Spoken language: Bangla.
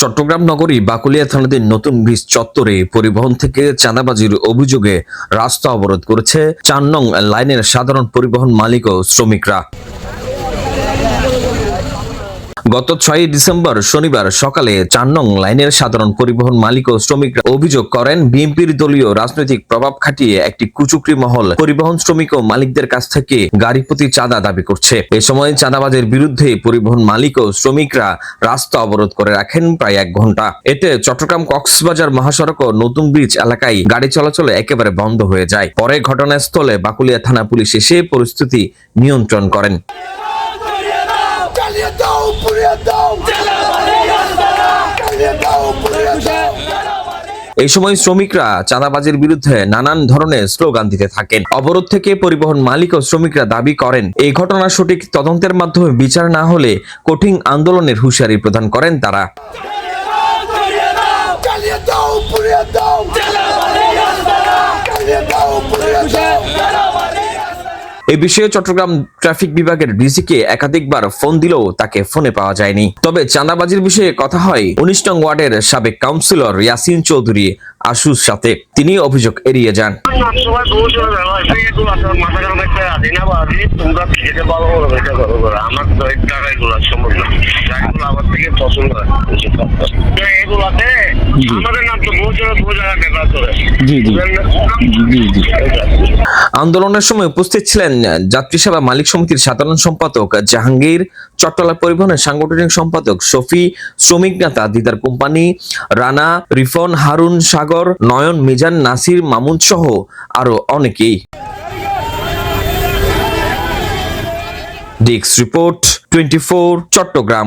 চট্টগ্রাম নগরী বাকুলিয়া থানাধীন নতুন ব্রিজ চত্বরে পরিবহন থেকে চাঁদাবাজির অভিযোগে রাস্তা অবরোধ করেছে চার নং লাইনের সাধারণ পরিবহন মালিক ও শ্রমিকরা। গত ছয়ই ডিসেম্বর শনিবার সকালে চার নং লাইনের সাধারণ পরিবহন মালিক ও শ্রমিকরা অভিযোগ করেন, বিএনপির দলীয় রাজনৈতিক প্রভাব খাটিয়ে একটি কুচুকরি মহল পরিবহন শ্রমিক ও মালিকদের কাছ থেকে গাড়ি প্রতি চাঁদা দাবি করছে। এ সময় চাঁদাবাজের বিরুদ্ধে পরিবহন মালিক ও শ্রমিকরা রাস্তা অবরোধ করে রাখেন প্রায় এক ঘণ্টা এতে চট্টগ্রাম কক্সবাজার মহাসড়ক ও নতুন ব্রিজ এলাকায় গাড়ি চলাচল একেবারে বন্ধ হয়ে যায়। পরে ঘটনাস্থলে বাকুলিয়া থানা পুলিশ এসে পরিস্থিতি নিয়ন্ত্রণ করেন। এই সময় শ্রমিকরা চাঁদাবাজির বিরুদ্ধে নানান ধরনের স্লোগান দিতে থাকেন। অবরোধ থেকে পরিবহন মালিক ও শ্রমিকরা দাবি করেন, এই ঘটনা সঠিক তদন্তের মাধ্যমে বিচার না হলে কঠিন আন্দোলনের হুঁশিয়ারি প্রদান করেন তারা। এই বিষয়ে চট্টগ্রাম ট্রাফিক বিভাগের ডিসিকে একাধিকবার ফোন দিলেও তাকে ফোনে পাওয়া যায়নি। তবে চাঁদাবাজির বিষয়ে কথা হয় উনিশ নং ওয়ার্ডের সাবেক কাউন্সিলর ইয়াসিন চৌধুরী আশুর সাথে। তিনি অভিযোগ এড়িয়ে যান। আমার আন্দোলনের সময় উপস্থিত ছিলেন যাত্রী সেবা মালিক সমিতির সাধারণ সম্পাদক, জাহাঙ্গীর চট্টলা পরিবহনের সাংগঠনিক সম্পাদক, শফি শ্রমিক নেতা, দিদার কোম্পানি, রানা, রিফন, হারুন সাগর, নয়ন, মিজান, নাসির, মামুন সহ আরও অনেকেই। ডিক্স রিপোর্ট টোয়েন্টি চট্টগ্রাম।